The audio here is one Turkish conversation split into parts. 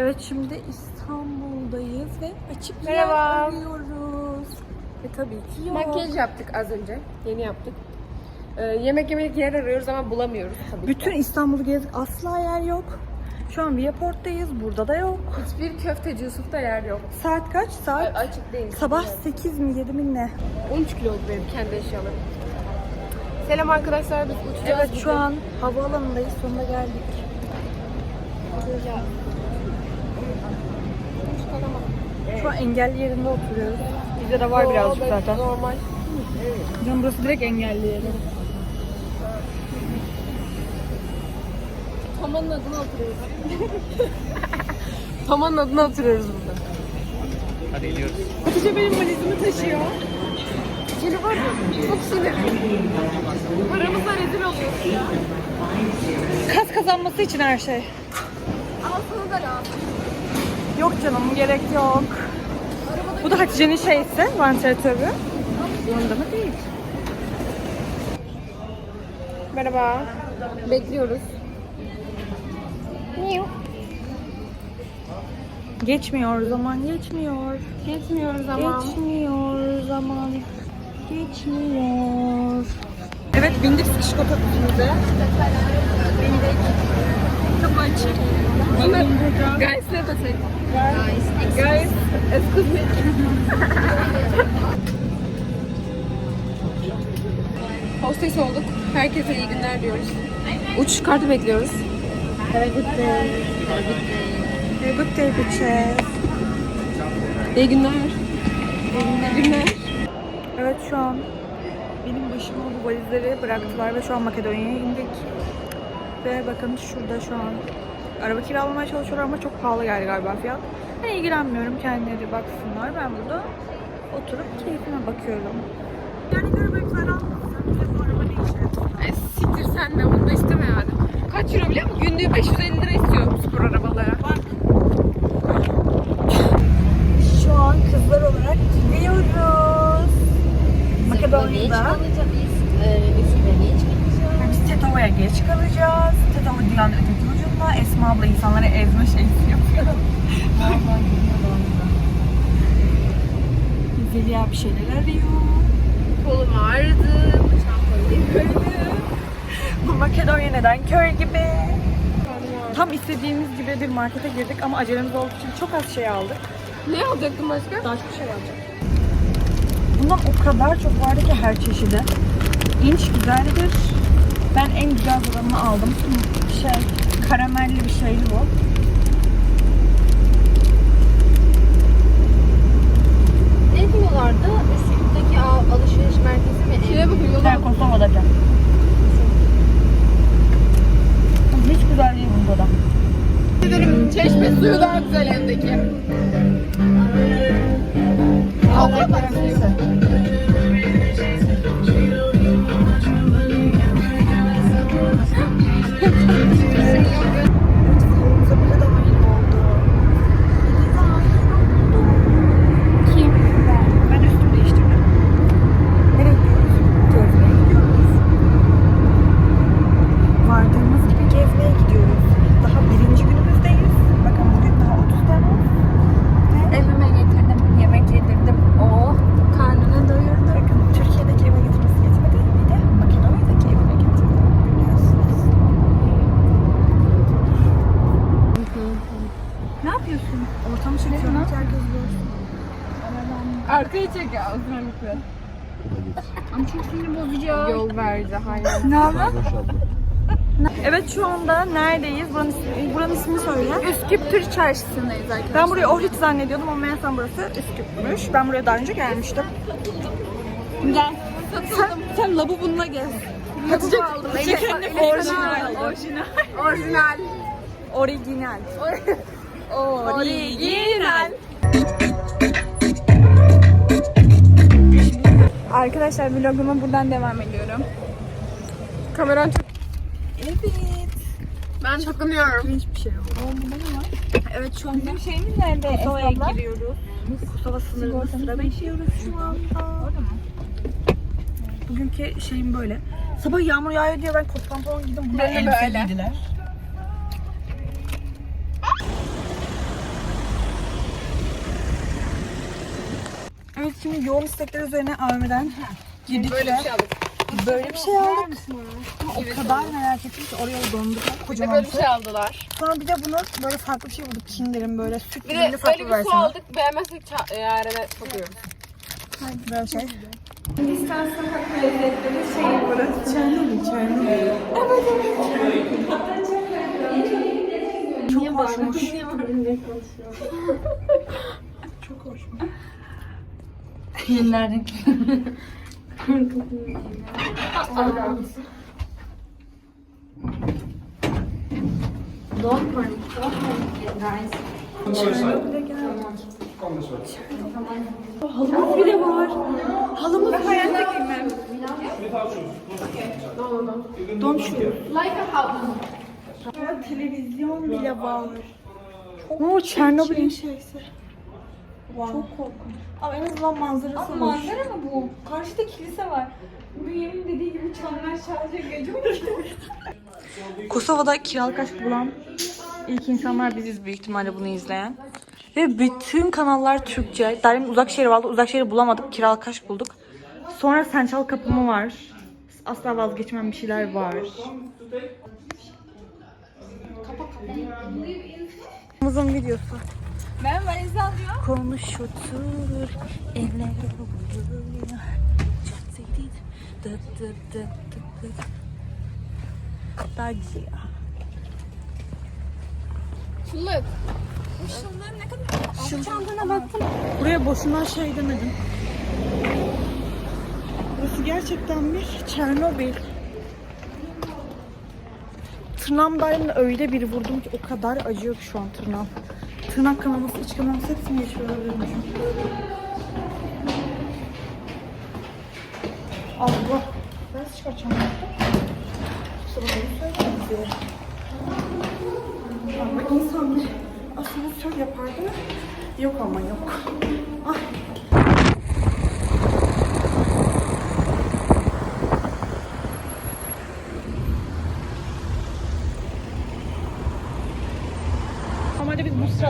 Evet şimdi İstanbul'dayız ve açık Merhaba. yer arıyoruz. Ve tabii ki yok. Makyaj yaptık az önce. Yeni yaptık. Ee, yemek yemelik yer arıyoruz ama bulamıyoruz tabii ki. Bütün İstanbul'u gezdik asla yer yok. Şu an Viaport'tayız. Burada da yok. Hiçbir köfteci Yusuf'ta yer yok. Saat kaç? Saat açık değil. sabah 8 mi 7 mi ne? 13 kilo oldu benim kendi eşyalarım. Selam arkadaşlar biz uçacağız. Evet şu an havaalanındayız. Sonuna geldik. Şu an engelli yerinde oturuyoruz. Bizde de var birazcık zaten. Normal. Canım burası direkt engelli yeri. Tamanın adına oturuyoruz. Tamanın adına oturuyoruz burada. Hadi iniyoruz. Hatice benim valizimi taşıyor. Seni var çok sinirliyim. Paramıza rezil oluyorsun ya. Kas kazanması için her şey. Al sana da lazım. Yok canım gerek yok. Bu da Hatice'nin şeysi, vantilatörü. Yanında mı değil? Merhaba. Bekliyoruz. Geçmiyor zaman geçmiyor. Geçmiyoruz ama. Geçmiyor zaman. Geçmiyor. Evet bindik sıkışık otobüsümüze. Bindik. Kapı açık. Guys, let us say. Guys, guys, excuse me. Hostes olduk. Herkese iyi günler diyoruz. Uçuş kartı bekliyoruz. Have a good day. Have a good day bitches. İyi günler. İyi günler. Evet şu an benim başıma bu valizleri bıraktılar ve şu an Makedonya'ya indik. Ve bakın şurada şu an araba kiralamaya çalışıyorlar ama çok pahalı geldi galiba fiyat. Ben ilgilenmiyorum kendileri baksınlar. Ben burada oturup keyfime bakıyorum. Yani işe? Ay, siktir sen de bunu da isteme. Kaç euro biliyor musun? Günlüğü 550 lira istiyor spor arabalara. Zeliha bir şeyler arıyor. Kolum ağrıdı. Çantam yıkıldı. Bu Makedonya neden köy gibi? Tam istediğimiz gibi bir markete girdik ama acelemiz olduğu için çok az şey aldık. Ne alacaktın başka? Daha çok şey alacak. Bundan o kadar çok vardı ki her çeşidi. İnç güzeldir. Ben en güzel olanını aldım. Şey, karamelli bir şeydi bu. Ne Arkaya çek ya. Özellikle. Ama çok sinir bozucu. Yol verdi hayır. Ne haber? Evet şu anda neredeyiz? Buranın, ismi- buranın ismini söyle. Üsküp Tür Çarşısı'ndayız arkadaşlar. Ben burayı Ohrid zannediyordum ama meğersem burası Üsküp'müş. Ben buraya daha önce gelmiştim. Gel. Sen, sen gez. Hatice, aldım. Hatice kendi Elif orijinal. sana aldı. Orijinal. Orijinal. Arkadaşlar vloguma buradan devam ediyorum. Kameran çok... Evet. Ben takınıyorum. Hiçbir şey yok. Evet şu anda Bizim şeyimiz nerede? Kosova'ya giriyoruz. Kosova sınırında sıra bekliyoruz şu anda. Orada mı? Bugünkü şeyim böyle. Sabah yağmur yağıyor diye ben kot pantolon giydim. Buraya Ben de elbise böyle. giydiler. Şimdi yoğun istekler üzerine AVM'den girdik Böyle bir şey aldık. böyle bir şey aldık. Ama o kadar merak ettim ki oraya dondurma Bir de kocaman böyle bir bir şey aldılar. Sonra bir de bunun böyle farklı bir şey bulduk. Kinder'in böyle süt Bir ürünlü de farklı böyle bir su versiyonu. aldık. Beğenmezsek ça- e, sokuyoruz. Böyle şey. Hindistan sokak lezzetleri şey burası. Çernobil, Çernobil. Evet, evet. Çok hoşmuş. Çok hoşmuş. Yenilerden Don't panic. Don't panic, guys. Halımız bile var. Halımız bile var. Don't shoot. Like a house. Ya, televizyon bile var. Oo, Çernobil'in şeysi. Çok korkunç. Ama en azından manzarası Ama hoş. manzara mı bu? Karşıda kilise var. Bünyamin dediği gibi çanlar çalacak gece Kosova'da kiralık aşk bulan ilk insanlar biziz büyük ihtimalle bunu izleyen. Ve bütün kanallar Türkçe. Darim uzak şehir vardı. Uzak şehri bulamadık. Kiralık aşk bulduk. Sonra Sen Çal Kapımı var. Asla vazgeçmem bir şeyler var. Kızımızın videosu. Ben valizi alıyorum. Konuşutur evler oluyor. Dıt dıt dıt dıt dıt. Dacıya. Çıllık. Şu çantana baktım. Buraya boşuna şey demedim. Burası gerçekten bir Çernobil. Tırnağımdan öyle bir vurdum ki o kadar acıyor ki şu an tırnağım. Tırnak kanaması, iç kanaması hepsini geçiyor olabilirmişim. Allah. Nasıl çıkartacağım bunu? Sonra bunu söylemedi. Ama insan asansör yapardı. Yok ama yok. Ah.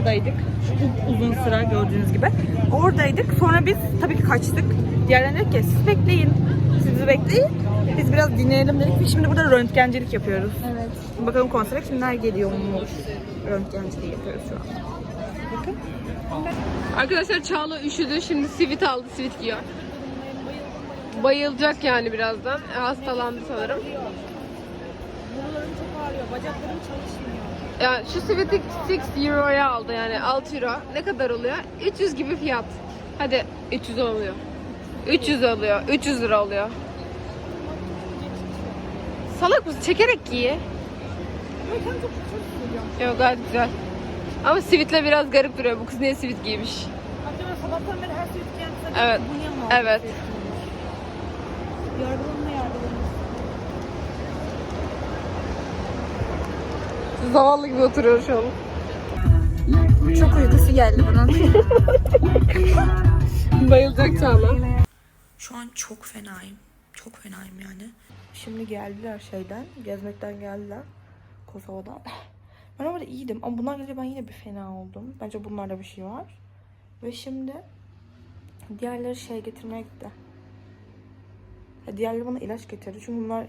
Biz bu sıradaydık. Şu uzun sıra gördüğünüz gibi. Oradaydık. Sonra biz tabii ki kaçtık. Diğerlerine dedik ki siz bekleyin. Siz bizi bekleyin. Biz biraz dinleyelim dedik ve şimdi burada röntgencilik yapıyoruz. Evet. Bakalım konsere kimler geliyormuş. Röntgenciliği yapıyoruz şu an. Bakın. Arkadaşlar Çağla üşüdü. Şimdi sivit aldı. Sivit giyiyor. Bayılacak yani birazdan. Hastalandı sanırım. Buralarım çok ağrıyor. Bacaklarım çalışmıyor. Ya şu siviti 6 euroya aldı yani 6 euro. Ne kadar oluyor? 300 gibi fiyat. Hadi 300 oluyor. 300 oluyor. 300 lira oluyor. Salak mısın? Çekerek giy. Yok gayet güzel. Ama sivitle biraz garip duruyor. Bu kız niye sivit giymiş? Sabahtan beri her şey tükense Evet. Evet. Yargılanma Zavallı gibi oturuyor şu an. Çok uykusu geldi bunun. Bayılacak Çağla. Şu an çok fenayım. Çok fenayım yani. Şimdi geldiler şeyden, gezmekten geldiler. Kosova'dan. Ben orada iyiydim ama bunlar gelince ben yine bir fena oldum. Bence bunlarda bir şey var. Ve şimdi diğerleri şey getirmeye gitti. Diğerleri bana ilaç getirdi. Çünkü bunlar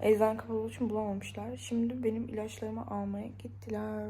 eczane kapalı olduğu için bulamamışlar. Şimdi benim ilaçlarımı almaya gittiler.